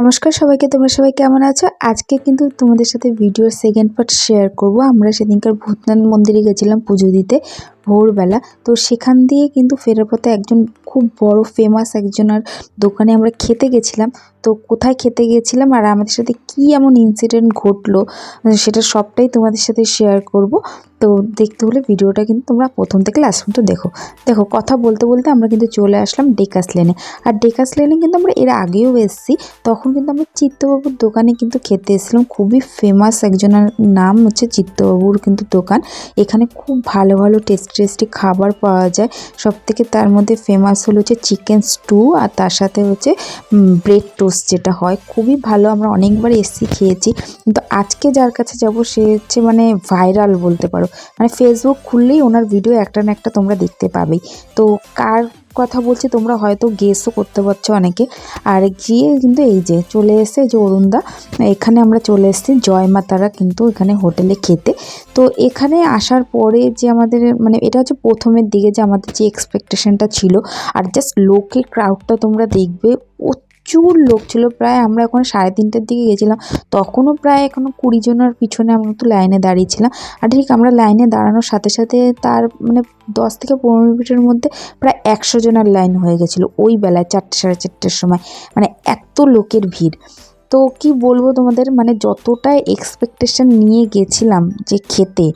নমস্কার সবাইকে, তোমরা সবাই কেমন আছো? আজকে কিন্তু তোমাদের সাথে ভিডিওর সেকেন্ড পার্ট শেয়ার করব। আমরা সেদিনকার ভূতনাথ মন্দিরে গেছিলাম পুজো দিতে। ভোরবেলা। তো সেখান দিয়ে কিন্তু ফেরার পথে একজন খুব বড় ফেমাস একজনের দোকানে আমরা খেতে গেছিলাম। তো কোথায় খেতে গিয়েছিলাম আর আমাদের সাথে কি এমন ইনসিডেন্ট ঘটলো, সেটা সবটাই তোমাদের সাথে শেয়ার করব। তো দেখতে হলে ভিডিওটা কিন্তু তোমরা প্রথম থেকে লাস্ট পর্যন্ত দেখো। দেখো, কথা বলতে বলতে আমরা কিন্তু চলে আসলাম ডেকাস লেনে আর ডেকাস লেনে কিন্তু আমরা এর আগেও এসেছি। তখন কিন্তু আমরা চিত্তবাবুর দোকানে কিন্তু খেতে এসেছিলাম। খুবই ফেমাস একজনের নাম হচ্ছে চিত্তবাবুর কিন্তু দোকান। এখানে খুব ভালো ভালো টেস্টি টেস্টি খাবার পাওয়া যায়। সব থেকে তার মধ্যে ফেমাস হলো হচ্ছে চিকেন স্টু আর তার সাথে হচ্ছে ব্রেড টোস্ট যেটা হয়। খুবই ভালো, আমরা অনেকবার এসি খেয়েছি। কিন্তু আজকে যার কাছে যাব, সে হচ্ছে মানে ভাইরাল বলতে পারো। মানে ফেসবুক খুললেই ওনার ভিডিও একটা না একটা তোমরা দেখতে পাবেই। তো কার কথা বলছি, তোমরা হয়তো গেসও করতে পারছ অনেকে। আর গিয়ে কিন্তু এই যে চলে এসে যে অরুণদা, এখানে আমরা চলে এসেছি জয় মাতারা কিন্তু এখানে হোটেলে খেতে। তো এখানে আসার পরে যে আমাদের মানে এটা হচ্ছে প্রথমের দিকে যে আমাদের যে এক্সপেকটেশনটা ছিল, আর জাস্ট লোকের ক্রাউডটা তোমরা দেখবে প্রচুর লোক ছিল। প্রায় আমরা এখন সাড়ে তিনটের দিকে গেছিলাম। তখনও প্রায় এখনও কুড়ি জনের পিছনে আমরা তো লাইনে দাঁড়িয়েছিলাম। আর ঠিক আমরা লাইনে দাঁড়ানোর সাথে সাথে তার মানে দশ থেকে পনেরো মিনিটের মধ্যে প্রায় একশো জনের লাইন হয়ে গেছিল ওই বেলায় চারটে সাড়ে চারটের সময়। মানে এত লোকের ভিড়। তো কি বলব তোমাদের? মানে যতটা এক্সপেকটেশন নিয়ে গেছিলাম যে খেতে,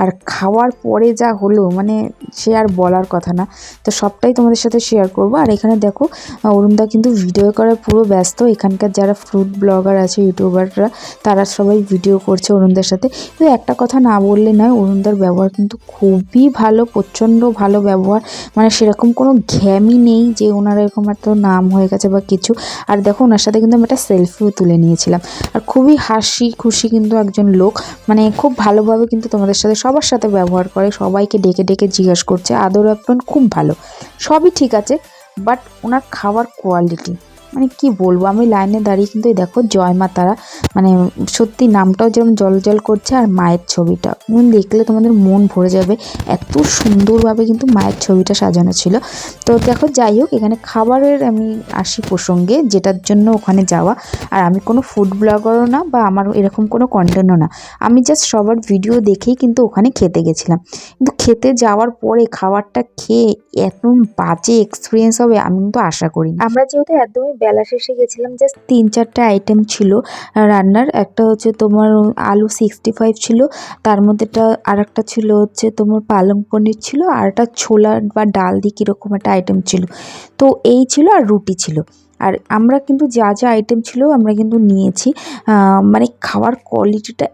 আর খাওয়ার পরে যা হলো মানে সে আর বলার কথা না। তো সবটাই তোমাদের সাথে শেয়ার করব। আর এখানে দেখো অরুণদা কিন্তু ভিডিও করার পুরো ব্যস্ত। এখানকার যারা ফ্রুট ব্লগার আছে ইউটিউবাররা তারা সবাই ভিডিও করছে অরুণদার সাথে। তো একটা কথা না বললে নয়, অরুণদার ব্যবহার কিন্তু খুবই ভালো, প্রচণ্ড ভালো ব্যবহার। মানে সেরকম কোনো ঘ্যামই নেই যে ওনার এরকম এত নাম হয়ে গেছে বা কিছু। আর দেখো, ওনার সাথে কিন্তু আমি একটা সেলফিও তুলে নিয়েছিলাম। আর খুবই হাসি খুশি কিন্তু একজন লোক। মানে খুব ভালোভাবে কিন্তু তোমাদের সাথে সবার সাথে ব্যবহার করে, সবাইকে ডেকে ডেকে জিজ্ঞাসা করছে আদর আপ্যায়ন খুব ভালো। সবই ঠিক আছে বাট ওনার খাওয়ার কোয়ালিটি মানে কি বলব, আমি লাইনে দাঁড়িয়ে কিন্তু দেখো জয় মা তারা মানে সত্যি নামটাও যেমন জল জল করছে আর মায়ের ছবিটা। দেখলে তোমাদের মন ভরে যাবে, এত সুন্দরভাবে কিন্তু মায়ের ছবিটা সাজানো ছিল। তো দেখো, যাই হোক, এখানে খাবারের আমি আসি প্রসঙ্গে, যেটার জন্য ওখানে যাওয়া। আর আমি কোনো ফুড ব্লগারও না বা আমার এরকম কোনো কন্টেন্টও না। আমি জাস্ট সবার ভিডিও দেখেই কিন্তু ওখানে খেতে গেছিলাম। কিন্তু খেতে যাওয়ার পরে খাবারটা খেয়ে এত বাজে এক্সপিরিয়েন্স হবে আমি কিন্তু আশা করি আমরা যেহেতু একদমই বেলা শেষে গেছিলাম জাস্ট তিন চারটে আইটেম ছিল। রান্নার একটা হচ্ছে তোমার আলু সিক্সটি ফাইভ ছিল, তার মধ্যেটা আর একটা ছিল হচ্ছে তোমার পালং পনির ছিল, আর একটা ছোলা বা ডাল দিয়ে কীরকম একটা আইটেম ছিল। তো এই ছিল আর রুটি ছিল। আর আমরা কিন্তু যা যা আইটেম ছিল আমরা কিন্তু নিয়েছি। মানে খাওয়ার কোয়ালিটিটা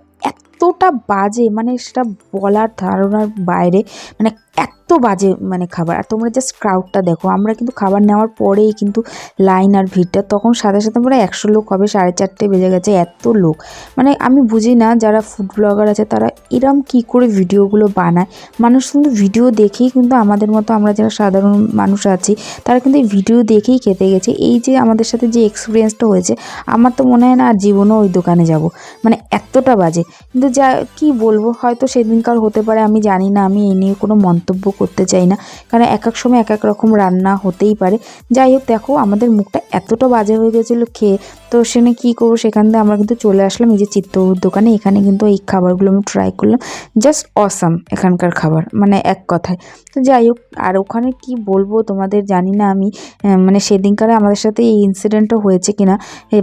এতটা বাজে মানে সেটা বলার ধারণার বাইরে মানে এত বাজে মানে খাবার। আর তোমরা জাস্ট ক্রাউডটা দেখো, আমরা কিন্তু খাবার নেওয়ার পরেই কিন্তু লাইন আর ভিড়টা, তখন সাথে সাথে আমরা একশো লোক হবে, সাড়ে চারটে বেজে গেছে, এত লোক। মানে আমি বুঝি না, যারা ফুড ব্লগার আছে, তারা এরম কি করে ভিডিওগুলো বানায়? মানুষ কিন্তু ভিডিও দেখেই কিন্তু আমাদের মতো আমরা যারা সাধারণ মানুষ আছি, তারা কিন্তু এই ভিডিও দেখেই খেতে গেছে। এই যে আমাদের সাথে যে এক্সপিরিয়েন্সটা হয়েছে, আমার তো মনে হয় না আর জীবনও ওই দোকানে যাব। মানে এতটা বাজে। কিন্তু যা, কি বলব? হয়তো সেদিনকার হতে পারে, আমি জানি না, আমি এই নিয়ে কোনো মন্তব্য করতে চাই না। কারণ এক এক সময় এক এক রকম রান্না হতেই পারে। যাই হোক, দেখো, আমাদের মুখটা এতটা বাজে হয়ে গেছিল খেয়ে। তো সেখানে কী করব? সেখান থেকে আমরা কিন্তু চলে আসলাম এই যে চিত্তবুর দোকানে। এখানে কিন্তু এই খাবারগুলো আমি ট্রাই করলাম। জাস্ট অসাম এখানকার খাবার মানে এক কথায়। তো যাই হোক, আর ওখানে কি বলব তোমাদের জানি না আমি মানে সেদিনকারে আমাদের সাথে এই ইনসিডেন্টটা হয়েছে কিনা।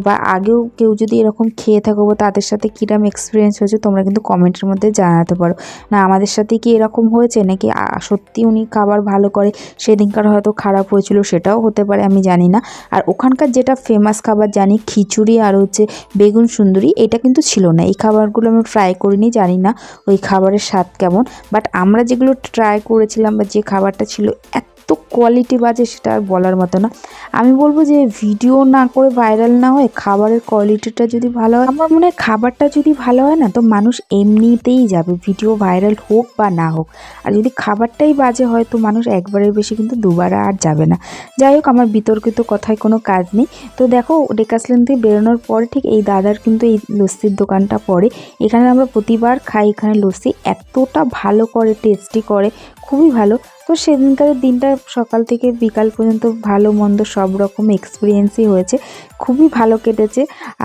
বা আগেও কেউ যদি এরকম খেয়ে থাকো বা তাদের সাথে কীরকম এক্সপিরিয়েন্স হয়েছে তোমরা কিন্তু কমেন্টের মধ্যে জানাতে পারো। না, আমাদের সাথে কি এরকম হয়েছে? নাকি সত্যি উনি খাবার ভালো করে, সেদিনকার হয়তো খারাপ হয়েছিল, সেটাও হতে পারে, আমি জানি না। আর ওখানকার যেটা ফেমাস খাবার, জানি খিচুড়ি আর হচ্ছে বেগুন সুন্দরী, এটা কিন্তু ছিল না। এই খাবারগুলো আমি ট্রাই করিনি, জানি না ওই খাবারের স্বাদ কেমন। বাট আমরা যেগুলো ট্রাই করেছিলাম বা যে খাবারটা ছিল, এত কোয়ালিটি বাজে, সেটা আর বলার মতো না। আমি বলব যে ভিডিও না করে ভাইরাল না হয়ে খাবারের কোয়ালিটিটা যদি ভালো হয়, আমার মনে হয় খাবারটা যদি ভালো হয় না, তো মানুষ এমনিতেই যাবে ভিডিও ভাইরাল হোক বা না হোক। আর যদি খাবারটাই বাজে হয়, তো মানুষ একবারের বেশি কিন্তু দুবার আর যাবে না। যাই হোক, আমার বিতর্কিত কথায় কোনো কাজ নেই। তো দেখো ডেকাসলেন থেকে বেরোনোর পরে ঠিক এই দাদার কিন্তু এই লস্যির দোকানটা পড়ে। এখানে আমরা প্রতিবার খাই, এখানে লস্যি এতটা ভালো করে টেস্টি করে, খুবই ভালো। তো সেদিনকার দিনটা সকাল থেকে বিকাল পর্যন্ত ভালো, মন্দ সব রকম এক্সপিরিয়েন্সই হয়েছে। খুবই ভালো কেটেছে।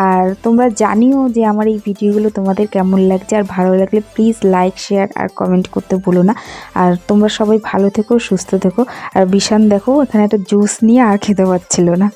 আর তোমরা জানিও যে আমার এই ভিডিওগুলো তোমাদের কেমন লাগছে। আর ভালো লাগলে প্লিজ লাইক শেয়ার আর কমেন্ট করতে ভুলো না। আর তোমরা সবাই ভালো থেকো, সুস্থ থেকো। আর বিশান দেখো এখানে একটা জুস নিয়ে আর খেতে পারছিল না।